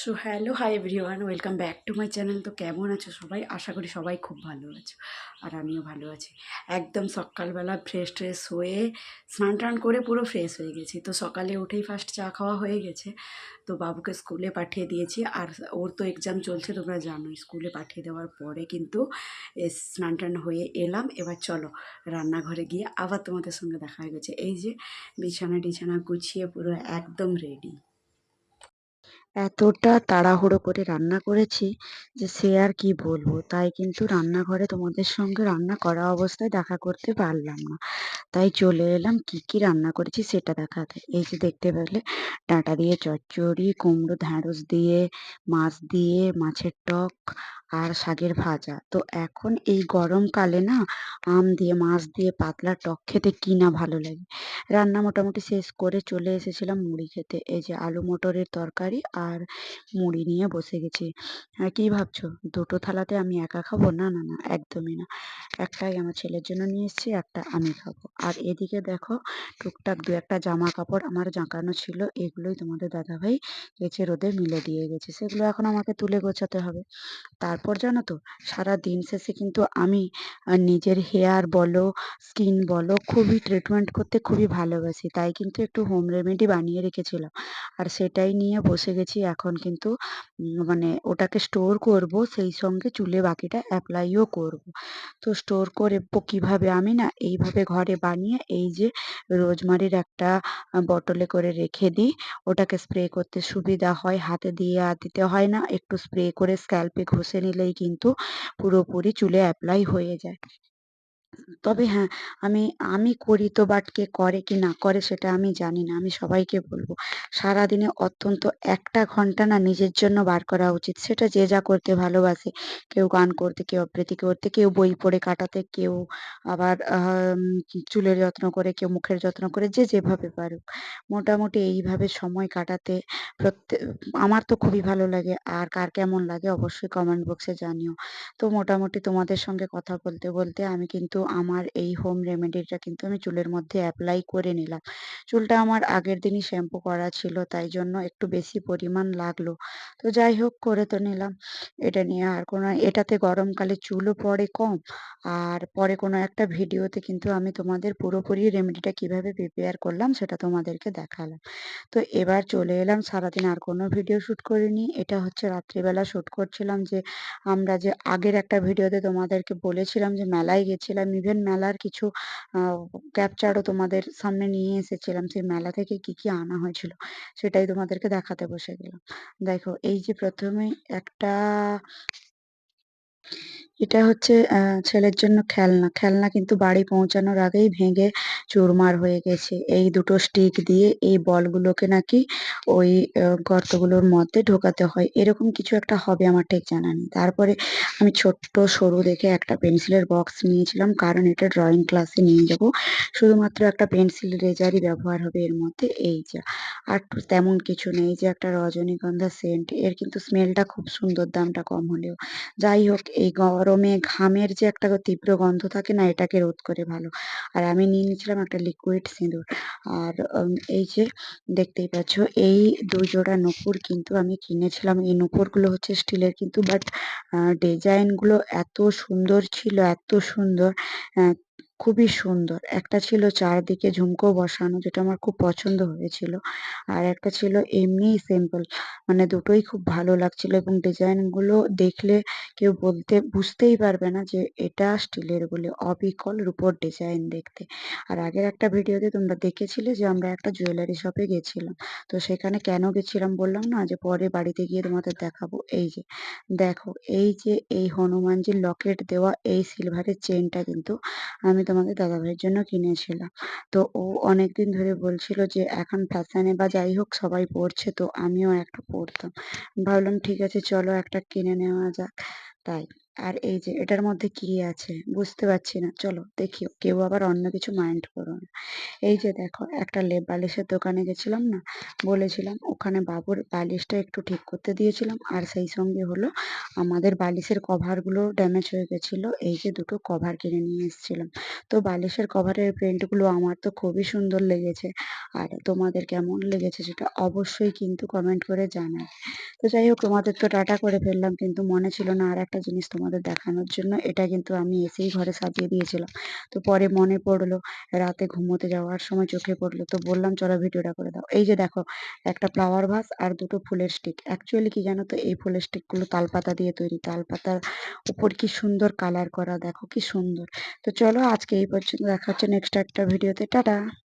So hello, hi everyone, welcome back to my channel. তো কেমন আছো সবাই? আশা করি সবাই খুব ভালো আছো আর আমিও ভালো আছি। একদম সকালবেলা ফ্রেশ ট্রেশ হয়ে স্নান টান করে পুরো ফ্রেশ হয়ে গেছি। তো সকালে উঠেই ফার্স্ট চা খাওয়া হয়ে গেছে। তো বাবুকে স্কুলে পাঠিয়ে দিয়েছি। আর ওর তো এক্সাম চলছে, তোমরা জানোই স্কুলে পাঠিয়ে দেওয়ার পরে কিন্তু স্নান টান হয়ে এলাম। এবার চলো রান্নাঘরে গিয়ে আবার তোমাদের সঙ্গে দেখা হয়ে গেছে। এই যে বিছানা টিছানা গুছিয়ে পুরো একদম রেডি এতটা তাড়াহুড়ো করে রান্না করেছি যে সে আর কি বলব। তাই কিন্তু রান্নাঘরে তোমাদের সঙ্গে রান্না করা অবস্থায় দেখা করতে পারলাম না। তাই চলে এলাম, কি কি রান্না করেছি সেটা দেখাতে। এই যে দেখতে পেলে, ডাঁটা দিয়ে চচ্চড়ি, কুমড়ো, ঢ্যাঁড়স দিয়ে, মাছ দিয়ে, মাছের টক আর শাকের ভাজা। তো এখন এই গরমকালে না, আম দিয়ে, মাছ দিয়ে, পাতলা টক খেতে কি না ভালো লাগে? রান্না মোটামুটি শেষ করে চলে এসেছিলাম মুড়ি খেতে। এই যে আলু মটরের তরকারি আর মুড়ি নিয়ে বসে গেছি। কি ভাবছ? দুটো থালাতে আমি একা খাব? না না না, একদমই না। একটাই আমার ছেলের জন্য নিয়ে এসেছি, একটা আমি খাব। আর এদিকে দেখো, টুকটাক দু একটা জামা কাপড় আমার জাঁকানো ছিল, এগুলোই তোমাদের দাদাভাই কেচে রোদে মিলে দিয়ে গেছে। সেগুলো এখন আমাকে তুলে গোছাতে হবে। তারপর জানো তো, সারা দিন শেষে কিন্তু আমি নিজের হেয়ার বলো স্কিন বলো, খুবই ট্রিটমেন্ট করতে খুবই ভালোবাসি। তাই কিন্তু একটু হোম রেমেডি বানিয়ে রেখেছিলাম। আর সেটাই নিয়ে বসে গেছি এখন কিন্তু মানে ওটাকে স্টোর করব, সেই সঙ্গে চুলে বাকিটা অ্যাপ্লাইও করব। তো স্টোর করে কীভাবে আমি না এইভাবে ঘরে বানিয়ে এই যে রোজমারির একটা বটলে করে রেখে দিই, ওটাকে স্প্রে করতে সুবিধা হয়, হাতে দিয়ে আর দিতে হয় না, একটু স্প্রে করে স্ক্যাল্পে ঘষে নিলেই কিন্তু পুরোপুরি চুলে অ্যাপ্লাই হয়ে যায়। তবে হ্যাঁ আমি আমি করি তো বাট কে করে কি না করে সেটা আমি জানি না, আমি সবাইকে বলব। সারাদিনে অত্যন্ত একটা ঘণ্টা না নিজের জন্য বার করা উচিত। সেটা যে যা করতে ভালোবাসে, কেউ গান করতে, কেউ আবৃত্তি করতে, কেউ বই পড়ে কাটাতে, কেউ আবার চুলের যত্ন করে, কেউ মুখের যত্ন করে, যে যেভাবে পারুক। মোটামুটি এইভাবে সময় কাটাতে প্রত্যেক আমার তো খুবই ভালো লাগে, আর কার কেমন লাগে অবশ্যই কমেন্ট বক্সে জানিও। তো মোটামুটি তোমাদের সঙ্গে কথা বলতে বলতে আমি কিন্তু আমার এই হোম রেমেডিটা কিন্তু আমি চুলের মধ্যে অ্যাপ্লাই করে নিলাম। চুলটা আমার আগের দিনই শ্যাম্পু করা ছিল, তাই জন্য একটু বেশি পরিমাণ লাগল। তো যাই হোক, করে তো নিলাম। এটা নিয়ে আর কোনো, এটাতে গরমকালে চুলও পড়ে কম, আর পরে কোনো একটা ভিডিওতে কিন্তু আমি তোমাদের পুরোপুরি রেমেডিটা কীভাবে প্রিপেয়ার করলাম সেটা তোমাদেরকে দেখালাম। তো এবার চলে এলাম, সারাদিন আর কোনো ভিডিও শ্যুট করিনি। এটা হচ্ছে রাত্রিবেলা শ্যুট করছিলাম যে, আমরা যে আগের একটা ভিডিওতে তোমাদেরকে বলেছিলাম যে, মেলায় গেছিলাম ইভেন মেলার কিছু ক্যাপচারও তোমাদের সামনে নিয়ে এসেছিলাম। সেই মেলা থেকে কি কি আনা হয়েছিল সেটাই তোমাদেরকে দেখাতে বসে গেলাম। দেখো, এই যে প্রথমে একটা এটা হচ্ছে ছেলের জন্য খেলনা। খেলনা কিন্তু বাড়ি পৌঁছানোর আগেই ভেঙে চুরমার হয়ে গেছে। এই দুটো স্টিক দিয়ে এই বলগুলোকে নাকি ওই গর্তগুলোর মধ্যে ঢোকাতে হয়। এরকম কিছু একটা হবে আমার ঠিক জানা নেই। তারপরে আমি ছোট্ট সরু দেখে একটা পেন্সিলের বক্স নিয়েছিলাম, কারণ এটা ড্রয়িং ক্লাসে নিয়ে যাব। শুধুমাত্র একটা পেন্সিল রেজারই ব্যবহার হবে এর মধ্যে। এই যা। আর তেমন কিছু নেই। যে একটা রজনীগন্ধা সেন্ট এর কিন্তু স্মেলটা খুব সুন্দর, দামটা কম হলেও। যাই হোক, এই গরমে ঘামের যে একটা তীব্র গন্ধ থাকে না, এটাকে রোধ করে ভালো। আর আমি নিয়ে নিয়েছিলাম একটা লিকুইড সিঁদুর। আর এই যে দেখতেই পাচ্ছ, এই দুজোড়া নূপুর কিন্তু আমি কিনেছিলাম। এই নূপুরগুলো হচ্ছে স্টিলের কিন্তু বাট ডিজাইনগুলো এত সুন্দর ছিল, এত সুন্দর খুবই সুন্দর। একটা ছিল চারদিকে ঝুমকো বসানো, যেটা আমার খুব পছন্দ হয়েছিল। আর একটা ছিল এমনি সিম্পল মানে দুটোই খুব ভালো লাগছিল এবং ডিজাইনগুলো দেখলে কেউ বলতে, বুঝতেই পারবে না যে এটা স্টিলের বলে অবিকল রূপোর ডিজাইন দেখতে। আর আগের একটা ভিডিওতে তোমরা দেখেছিলে যে আমরা একটা জুয়েলারি শপে গেছিলাম। তো সেখানে কেন গেছিলাম বললাম না? যে পরে বাড়িতে গিয়ে তোমাদের দেখাবো। এই যে, দেখো, এই যে এই হনুমানজির লকেট দেওয়া এই সিলভারের চেনটা কিন্তু আমি তোমাদের দাদাভাইয়ের জন্য কিনেছিলাম তো ও অনেকদিন ধরে বলছিল যে, এখন ফ্যাশনে বা যাই হোক সবাই পড়ছে তো আমিও একটা পড়তাম ভাবলাম, ঠিক আছে, চলো একটা কিনে নেওয়া যাক। তাই আর এই যে এটার মধ্যে কি আছে? বুঝতে পারছি না। চলো দেখি। কেউ আবার অন্য কিছু মাইন্ড করো না। এই যে দেখো, একটা লেপ বালিশের দোকানে গেছিলাম না? বলেছিলাম ওখানে বাবুর বালিশটা একটু ঠিক করতে দিয়েছিলাম। আর সেই সঙ্গে হলো আমাদের বালিশের কভারগুলো ড্যামেজ হয়ে গেছিল। এই যে দুটো কভার কিনে নিয়ে এসেছিলাম। তো বালিশের কভারের প্রিন্টগুলো আমার তো খুবই সুন্দর লেগেছে। আর তোমাদের কেমন লেগেছে সেটা অবশ্যই কিন্তু কমেন্ট করে জানাবে তো যাই হোক, তোমাদের তো টাটা করে ফেললাম। কিন্তু মনে ছিল না আর একটা জিনিস তোমাদের দেখানোর জন্য। এটা কিন্তু আমি এসেই ঘরে সাজিয়ে দিয়েছিলাম। তো পরে মনে পড়ল, রাতে ঘুমোতে যাওয়ার সময় চোখে পড়ল। তো বললাম, চলো ভিডিওটা করে দাও। এই যে দেখো, একটা ফ্লাওয়ার ভাস আর দুটো ফুলের স্টিক অ্যাকচুয়ালি কি জানো তো, এই ফুলের স্টিকগুলো তালপাতা দিয়ে তৈরি। তালপাতার উপর কি সুন্দর কালার করা, দেখো কি সুন্দর। তো চলো আজকে এই পর্যন্ত, দেখা হচ্ছে নেক্সট একটা ভিডিওতে টাটা!